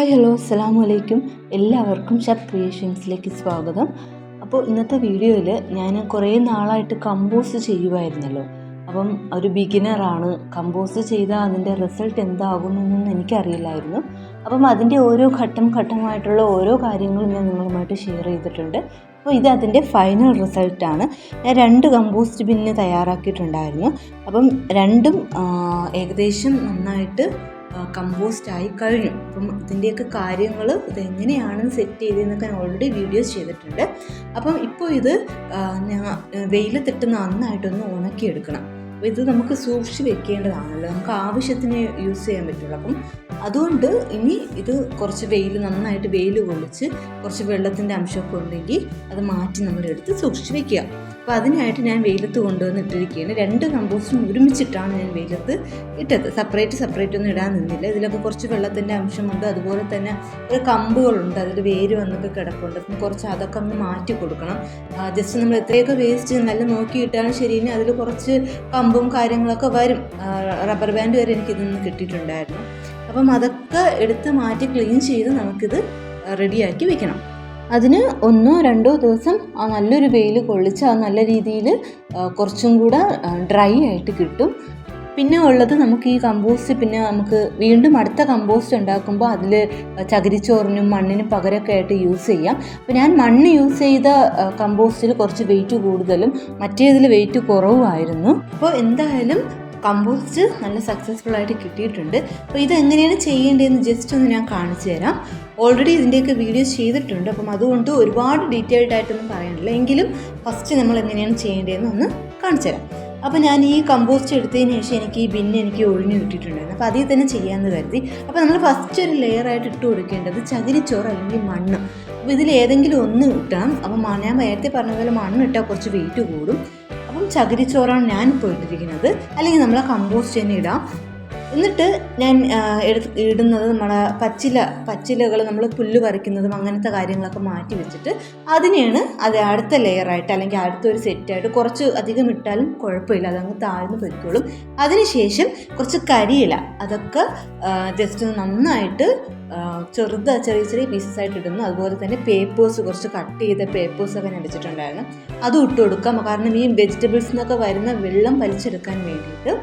Hi hello അസ്സാം വലൈക്കും എല്ലാവർക്കും ഷബ് ക്രിയേഷൻസിലേക്ക് സ്വാഗതം. അപ്പോൾ ഇന്നത്തെ വീഡിയോയിൽ ഞാൻ കുറേ നാളായിട്ട് കമ്പോസ് ചെയ്യുമായിരുന്നല്ലോ അപ്പം ഒരു ബിഗിനറാണ്. കമ്പോസ് ചെയ്താൽ അതിന്റെ റിസൾട്ട് എന്താകുമെന്നൊന്നും എനിക്കറിയില്ലായിരുന്നു. അപ്പം അതിന്റെ ഓരോ ഘട്ടം ഘട്ടമായിട്ടുള്ള ഓരോ കാര്യങ്ങളും ഞാൻ നിങ്ങളുമായിട്ട് ഷെയർ ചെയ്തിട്ടുണ്ട്. അപ്പോൾ ഇത് അതിന്റെ ഫൈനൽ റിസൾട്ടാണ് ഞാൻ രണ്ട് കമ്പോസ്റ്റ് ബിന്ന് തയ്യാറാക്കിയിട്ടുണ്ടായിരുന്നു. അപ്പം രണ്ടും ഏകദേശം നന്നായിട്ട് കമ്പോസ്റ്റ് ആയി കഴിഞ്ഞു. അപ്പം ഇതിന്റെയൊക്കെ കാര്യങ്ങൾ ഇതെങ്ങനെയാണ് സെറ്റ് ചെയ്തതെന്നൊക്കെ ഞാൻ ഓൾറെഡി വീഡിയോസ് ചെയ്തിട്ടുണ്ട്. അപ്പം ഇപ്പോൾ ഇത് ഞാൻ വെയിലത്തിട്ട് നന്നായിട്ടൊന്ന് ഉണക്കിയെടുക്കണം. അപ്പോൾ ഇത് നമുക്ക് സൂക്ഷിച്ച് വെക്കേണ്ടതാണല്ലോ. നമുക്ക് ആവശ്യത്തിന് യൂസ് ചെയ്യാൻ പറ്റുള്ളൂ. അപ്പം അതുകൊണ്ട് ഇനി ഇത് കുറച്ച് വെയിൽ നന്നായിട്ട് വെയിൽ കൊള്ളിച്ച് കുറച്ച് വെള്ളത്തിന്റെ അംശമൊക്കെ ഉണ്ടെങ്കിൽ അത് മാറ്റി നമ്മൾ എടുത്ത് സൂക്ഷിച്ച് വെക്കുക. അപ്പോൾ അതിനായിട്ട് ഞാൻ വെയിലത്ത് കൊണ്ടുവന്ന് ഇട്ടിരിക്കുകയാണ്. രണ്ട് കമ്പോസ്റ്റും ഒരുമിച്ചിട്ടാണ് ഞാൻ വെയിലത്ത് ഇട്ടത്. സെപ്പറേറ്റ് സെപ്പറേറ്റ് ഒന്നും ഇടാൻ നിന്നില്ല. ഇതിലൊക്കെ കുറച്ച് വെള്ളത്തിന്റെ അംശമുണ്ട്. അതുപോലെ തന്നെ ഒരു കമ്പുകളുണ്ട്. അതിൽ വേര് വന്നൊക്കെ കിടപ്പുണ്ട്. അപ്പം കുറച്ച് അതൊക്കെ ഒന്ന് മാറ്റി കൊടുക്കണം. ജസ്റ്റ് നമ്മൾ എത്രയൊക്കെ വേസ്റ്റ് നല്ല നോക്കിയിട്ടാണ് ശരിയെങ്കിൽ അതിൽ കുറച്ച് കമ്പും കാര്യങ്ങളൊക്കെ വരും. റബ്ബർ ബാൻഡ് വരെ എനിക്ക് ഇതിൽ കിട്ടിയിട്ടുണ്ടായിരുന്നു. അപ്പം അതൊക്കെ എടുത്ത് മാറ്റി ക്ലീൻ ചെയ്ത് നമുക്കിത് റെഡിയാക്കി വെക്കണം. അതിന് ഒന്നോ രണ്ടോ ദിവസം ആ നല്ലൊരു വെയിൽ കൊള്ളിച്ച് ആ നല്ല രീതിയിൽ കുറച്ചും കൂടെ ഡ്രൈ ആയിട്ട് കിട്ടും. പിന്നെ ഉള്ളത് നമുക്ക് ഈ കമ്പോസ്റ്റ് പിന്നെ നമുക്ക് വീണ്ടും അടുത്ത കമ്പോസ്റ്റ് ഉണ്ടാക്കുമ്പോൾ അതിൽ ചകിരിച്ചോറിനും മണ്ണിനും പകരമൊക്കെ ആയിട്ട് യൂസ് ചെയ്യാം. അപ്പോൾ ഞാൻ മണ്ണ് യൂസ് ചെയ്ത കമ്പോസ്റ്റിൽ കുറച്ച് വെയിറ്റ് കൂടുതലും മറ്റേതിൽ വെയിറ്റ് കുറവുമായിരുന്നു. അപ്പോൾ എന്തായാലും കമ്പോസ്റ്റ് നല്ല സക്സസ്ഫുൾ ആയിട്ട് കിട്ടിയിട്ടുണ്ട്. അപ്പോൾ ഇത് എങ്ങനെയാണ് ചെയ്യേണ്ടതെന്ന് ജസ്റ്റ് ഒന്ന് ഞാൻ കാണിച്ചു തരാം. ഓൾറെഡി ഇതിന്റെയൊക്കെ വീഡിയോസ് ചെയ്തിട്ടുണ്ട്. അപ്പം അതുകൊണ്ട് ഒരുപാട് ഡീറ്റെയിൽഡ് ആയിട്ടൊന്നും പറയാനില്ല. എങ്കിലും ഫസ്റ്റ് നമ്മൾ എങ്ങനെയാണ് ചെയ്യേണ്ടതെന്ന് ഒന്ന് കാണിച്ചു തരാം. അപ്പോൾ ഞാൻ ഈ കമ്പോസ്റ്റ് എടുത്തതിന് ശേഷം എനിക്ക് ഈ ബിന്ന് എനിക്ക് ഒഴിഞ്ഞു കിട്ടിയിട്ടുണ്ടായിരുന്നു. അപ്പോൾ അതിൽ തന്നെ ചെയ്യാമെന്ന് കരുതി. അപ്പോൾ നമ്മൾ ഫസ്റ്റ് ഒരു ലെയറായിട്ട് ഇട്ട് കൊടുക്കേണ്ടത് ചകിരിച്ചോറ് അല്ലെങ്കിൽ മണ്ണ്. അപ്പോൾ ഇതിൽ ഏതെങ്കിലും ഒന്ന് ഇട്ടാം അപ്പോൾ ഞാൻ നേരത്തെ പറഞ്ഞ പോലെ മണ്ണ് ഇട്ടാൽ കുറച്ച് വെയിറ്റ് കൂടും. ചകിരിച്ചോറാണ് ഞാനിപ്പോൾ ഇട്ടിരിക്കുന്നത് അല്ലെങ്കിൽ നമ്മൾ കമ്പോസ്റ്റ് തന്നെ ഇടാം. എന്നിട്ട് ഞാൻ എടു എടുത്ത് ഇടുന്നത് നമ്മളെ പച്ചില പച്ചിലകൾ നമ്മൾ പുല്ല് പറിക്കുന്നതും അങ്ങനത്തെ കാര്യങ്ങളൊക്കെ മാറ്റി വെച്ചിട്ട് അതിനെയാണ് അത് അടുത്ത ലെയറായിട്ട് അല്ലെങ്കിൽ അടുത്തൊരു സെറ്റായിട്ട് കുറച്ച് അധികം ഇട്ടാലും കുഴപ്പമില്ല. അതങ്ങ് താഴ്ന്നു പൊയ്ക്കോളും. അതിനുശേഷം കുറച്ച് കരിയില അതൊക്കെ ജസ്റ്റ് നന്നായിട്ട് ചെറുത ചെറിയ ചെറിയ പീസസ് ആയിട്ട് ഇടുന്നു. അതുപോലെ തന്നെ പേപ്പേഴ്സ് കുറച്ച് കട്ട് ചെയ്ത പേപ്പേഴ്സ് ഒക്കെ ഞാൻ വെച്ചിട്ടുണ്ടായിരുന്നു അതും ഇട്ട് കൊടുക്കാം. കാരണം ഈ വെജിറ്റബിൾസ് നിന്നൊക്കെ വരുന്ന വെള്ളം വലിച്ചെടുക്കാൻ വേണ്ടിയിട്ട്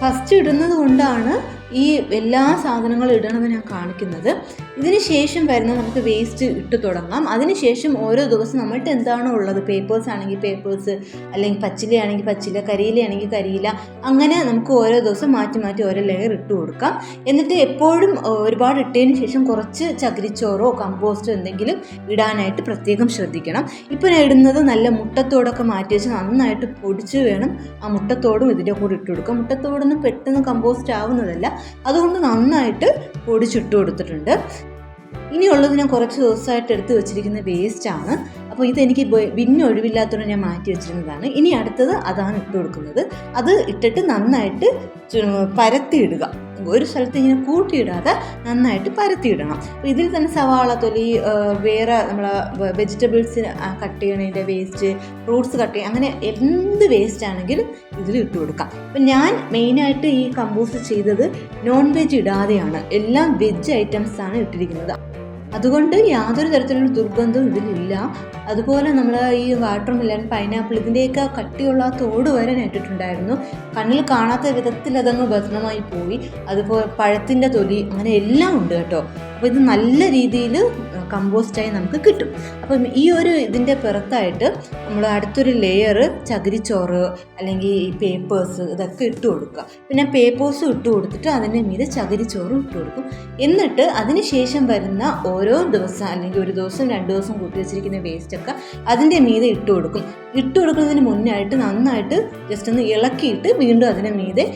ഫസ്റ്റ് ഇടുന്നത് കൊണ്ടാണ് ഈ എല്ലാ സാധനങ്ങളും ഇടണമെന്ന് ഞാൻ കാണിക്കുന്നത്. ഇതിന് ശേഷം വരുന്ന നമുക്ക് വേസ്റ്റ് ഇട്ട് തുടങ്ങാം. അതിന് ശേഷം ഓരോ ദിവസം നമ്മൾക്ക് എന്താണോ ഉള്ളത്? പേപ്പേഴ്സ് ആണെങ്കിൽ പേപ്പേഴ്സ് അല്ലെങ്കിൽ പച്ചിലയാണെങ്കിൽ പച്ചില കരിയിലയാണെങ്കിൽ കരിയില അങ്ങനെ നമുക്ക് ഓരോ ദിവസം മാറ്റി മാറ്റി ഓരോ ലെയർ ഇട്ട് കൊടുക്കാം. എന്നിട്ട് എപ്പോഴും ഒരുപാട് ഇട്ടതിന് ശേഷം കുറച്ച് ചകിരിച്ചോറോ കമ്പോസ്റ്റോ എന്തെങ്കിലും ഇടാനായിട്ട് പ്രത്യേകം ശ്രദ്ധിക്കണം. ഇപ്പോൾ ഞാൻ ഇടുന്നത് നല്ല മുട്ടത്തോടൊക്കെ മാറ്റി വെച്ച് നന്നായിട്ട് പൊടിച്ച് വേണം ആ മുട്ടത്തോടും ഇതിന്റെ കൂടെ ഇട്ട് കൊടുക്കാം മുട്ടത്തോടൊന്നും പെട്ടെന്ന് കമ്പോസ്റ്റ് ആവുന്നതല്ല. അതുകൊണ്ട് നന്നായിട്ട് പൊടിച്ചിട്ട് കൊടുത്തിട്ടുണ്ട്. ഇനിയുള്ളത് ഞാൻ കുറച്ച് ദിവസമായിട്ട് എടുത്തു വെച്ചിരിക്കുന്ന വേസ്റ്റാണ് അപ്പോൾ ഇതെനിക്ക് ബിന്ന് ഒഴിവില്ലാത്തതുകൊണ്ട് ഞാൻ മാറ്റി വെച്ചിരുന്നതാണ്. ഇനി അടുത്തത് അതാണ് ഇട്ട് കൊടുക്കുന്നത്. അത് ഇട്ടിട്ട് നന്നായിട്ട് പരത്തിയിടുക. ഒരു സ്ഥലത്ത് ഇങ്ങനെ കൂട്ടിയിടാതെ നന്നായിട്ട് പരത്തിയിടണം. അപ്പോൾ ഇതിൽ തന്നെ സവാള തൊലി വേറെ നമ്മൾ വെജിറ്റബിൾസ് കട്ട് ചെയ്യണതിന്റെ വേസ്റ്റ് ഫ്രൂട്ട്സ് കട്ട് ചെയ്യുക അങ്ങനെ എന്ത് വേസ്റ്റ് ആണെങ്കിലും ഇതിൽ ഇട്ട് കൊടുക്കാം. അപ്പം ഞാൻ മെയിനായിട്ട് ഈ കമ്പോസ്റ്റ് ചെയ്തത് നോൺ വെജ് ഇടാതെയാണ്. എല്ലാം വെജ് ഐറ്റംസ് ആണ് ഇട്ടിരിക്കുന്നത്. അതുകൊണ്ട് യാതൊരു തരത്തിലുള്ള ദുർഗന്ധവും ഇതിലില്ല. അതുപോലെ നമ്മൾ ഈ വാട്ടർ മില്ലൻ പൈനാപ്പിൾ ഇതിന്റെയൊക്കെ കട്ടിയുള്ള ആ തോട് വരെ നട്ടിട്ടുണ്ടായിരുന്നു. കണ്ണിൽ കാണാത്ത വിധത്തിൽ അതങ്ങ് ഭദ്രമായി പോയി. അതുപോലെ പഴത്തിന്റെ തൊലി അങ്ങനെ എല്ലാം ഉണ്ട് കേട്ടോ. അപ്പോൾ ഇത് നല്ല രീതിയിൽ കമ്പോസ്റ്റായി നമുക്ക് കിട്ടും. അപ്പം ഈ ഒരു ഇതിന്റെ പുറത്തായിട്ട് നമ്മൾ അടുത്തൊരു ലെയർ ചകിരിച്ചോറ് അല്ലെങ്കിൽ ഈ പേപ്പേഴ്സ് ഇതൊക്കെ ഇട്ട് കൊടുക്കുക. പിന്നെ പേപ്പേഴ്സും ഇട്ട് കൊടുത്തിട്ട് അതിന്റെ മീതെ ചകിരിച്ചോറും ഇട്ട് കൊടുക്കും. എന്നിട്ട് അതിന് ശേഷം വരുന്ന ഓരോ ദിവസം അല്ലെങ്കിൽ ഒരു ദിവസം രണ്ട് ദിവസം കൂട്ടി വെച്ചിരിക്കുന്ന വേസ്റ്റൊക്കെ അതിന്റെ മീതെ ഇട്ട് കൊടുക്കും. ഇട്ട് കൊടുക്കുന്നതിന് മുന്നേ ആയിട്ട് നന്നായിട്ട് ജസ്റ്റ് ഒന്ന് ഇളക്കിയിട്ട് വീണ്ടും അതിന്റെ മീതെ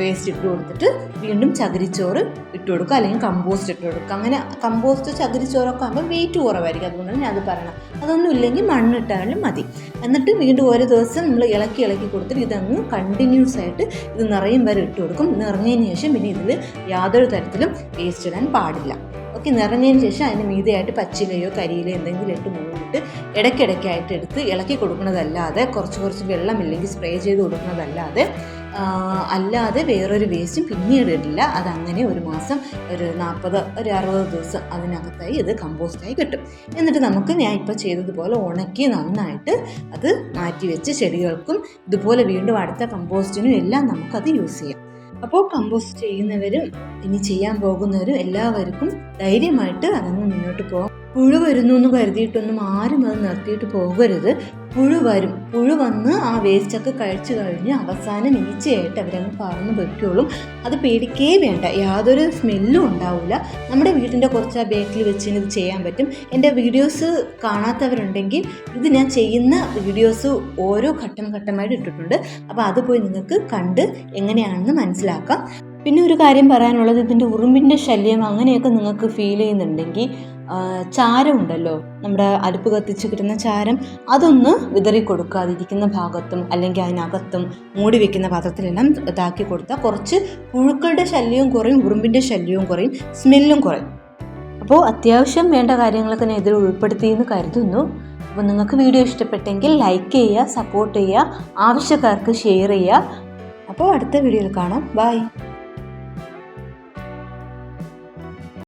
വേസ്റ്റ് ഇട്ട് കൊടുത്തിട്ട് വീണ്ടും ചകിരിച്ചോറ് ഇട്ട് കൊടുക്കുക അല്ലെങ്കിൽ കമ്പോസ്റ്റ് ഇട്ട് കൊടുക്കുക. അങ്ങനെ കമ്പോസ്റ്റ് ചകിരിച്ചോറൊക്കെ ആകുമ്പോൾ വെയിറ്റ് കുറവായിരിക്കും. അതുകൊണ്ടാണ് ഞാൻ അത് പറയണം. അതൊന്നും ഇല്ലെങ്കിൽ മണ്ണിട്ടാലും മതി. എന്നിട്ട് വീണ്ടും ഓരോ ദിവസം നമ്മൾ ഇളക്കി ഇളക്കി കൊടുത്തിട്ട് ഇതങ്ങ് കണ്ടിന്യൂസ് ആയിട്ട് ഇത് നിറയും വരെ ഇട്ട് കൊടുക്കും. നിറഞ്ഞതിന് ശേഷം പിന്നെ ഇതിൽ യാതൊരു തരത്തിലും വേസ്റ്റ് ഇടാൻ പാടില്ല. ഓക്കെ നിറഞ്ഞതിന് ശേഷം അതിന് മീതയായിട്ട് പച്ചിലയോ കരിയിലോ എന്തെങ്കിലും ഇട്ട് മൂന്നിട്ട് ഇടയ്ക്കിടയ്ക്കായിട്ട് എടുത്ത് ഇളക്കി കൊടുക്കുന്നതല്ലാതെ കുറച്ച് കുറച്ച് വെള്ളമില്ലെങ്കിൽ സ്പ്രേ ചെയ്ത് കൊടുക്കുന്നതല്ലാതെ അല്ലാതെ വേറൊരു വേസ്റ്റും പിന്നീട് ഇടില്ല. അതങ്ങനെ ഒരു മാസം ഒരു നാൽപ്പത് ഒരു അറുപത് ദിവസം അതിനകത്തായി ഇത് കമ്പോസ്റ്റായി കിട്ടും. എന്നിട്ട് നമുക്ക് ഞാൻ ഇപ്പോൾ ചെയ്തതുപോലെ ഉണക്കി നന്നായിട്ട് അത് മാറ്റി വെച്ച് ചെടികൾക്കും ഇതുപോലെ വീണ്ടും അടുത്ത കമ്പോസ്റ്റിനും എല്ലാം നമുക്കത് യൂസ് ചെയ്യാം. അപ്പോൾ കമ്പോസ്റ്റ് ചെയ്യുന്നവരും ഇനി ചെയ്യാൻ പോകുന്നവരും എല്ലാവർക്കും ധൈര്യമായിട്ട് അതങ്ങ് മുന്നോട്ട് പോകാം. പുഴു വരുന്നു എന്ന് കരുതിയിട്ടൊന്നും ആരും അത് നിർത്തിയിട്ട് പോകരുത്. പുഴു വരും. പുഴു വന്ന് ആ വേസ്റ്റൊക്കെ കഴിച്ചു കഴിഞ്ഞ് അവസാനം ഈച്ചയായിട്ട് അവരങ്ങ് പറന്ന് വെക്കുള്ളൂ അത് പേടിക്കേ വേണ്ട. യാതൊരു സ്മെല്ലും ഉണ്ടാവില്ല നമ്മുടെ വീടിന്റെ കുറച്ച് ആ ബേക്കിൽ വെച്ച് ഇത് ചെയ്യാൻ പറ്റും. എന്റെ വീഡിയോസ് കാണാത്തവരുണ്ടെങ്കിൽ ഇത് ഞാൻ ചെയ്യുന്ന വീഡിയോസ് ഓരോ ഘട്ടം ഘട്ടമായിട്ട് ഇട്ടിട്ടുണ്ട്. അപ്പോൾ അത് പോയി നിങ്ങൾക്ക് കണ്ട് എങ്ങനെയാണെന്ന് മനസ്സിലാക്കാം. പിന്നെ ഒരു കാര്യം പറയാനുള്ളത് ഇതിന്റെ ഉറുമ്പിന്റെ ശല്യം അങ്ങനെയൊക്കെ നിങ്ങൾക്ക് ഫീൽ ചെയ്യുന്നുണ്ടെങ്കിൽ ആ, ചാരം ഉണ്ടല്ലോ നമ്മുടെ അടുപ്പ് കത്തിച്ച് കിട്ടുന്ന ചാരം അതൊന്ന് വിതറി കൊടുക്കാതിരിക്കുന്ന ഭാഗത്തും അല്ലെങ്കിൽ അതിനകത്തും മൂടി വെക്കുന്ന പാത്രത്തിലെല്ലാം ഇതാക്കി കൊടുത്താൽ കുറച്ച് പുഴുക്കളുടെ ശല്യവും കുറയും ഉറുമ്പിന്റെ ശല്യവും കുറയും സ്മെല്ലും കുറയും. അപ്പോൾ അത്യാവശ്യം വേണ്ട കാര്യങ്ങളൊക്കെ ഞാൻ ഇതിൽ ഉൾപ്പെടുത്തിയെന്ന് കരുതുന്നു. അപ്പോൾ നിങ്ങൾക്ക് വീഡിയോ ഇഷ്ടപ്പെട്ടെങ്കിൽ ലൈക്ക് ചെയ്യുക സപ്പോർട്ട് ചെയ്യുക ആവശ്യക്കാർക്ക് ഷെയർ ചെയ്യുക. അപ്പോൾ അടുത്ത വീഡിയോയിൽ കാണാം. ബൈ.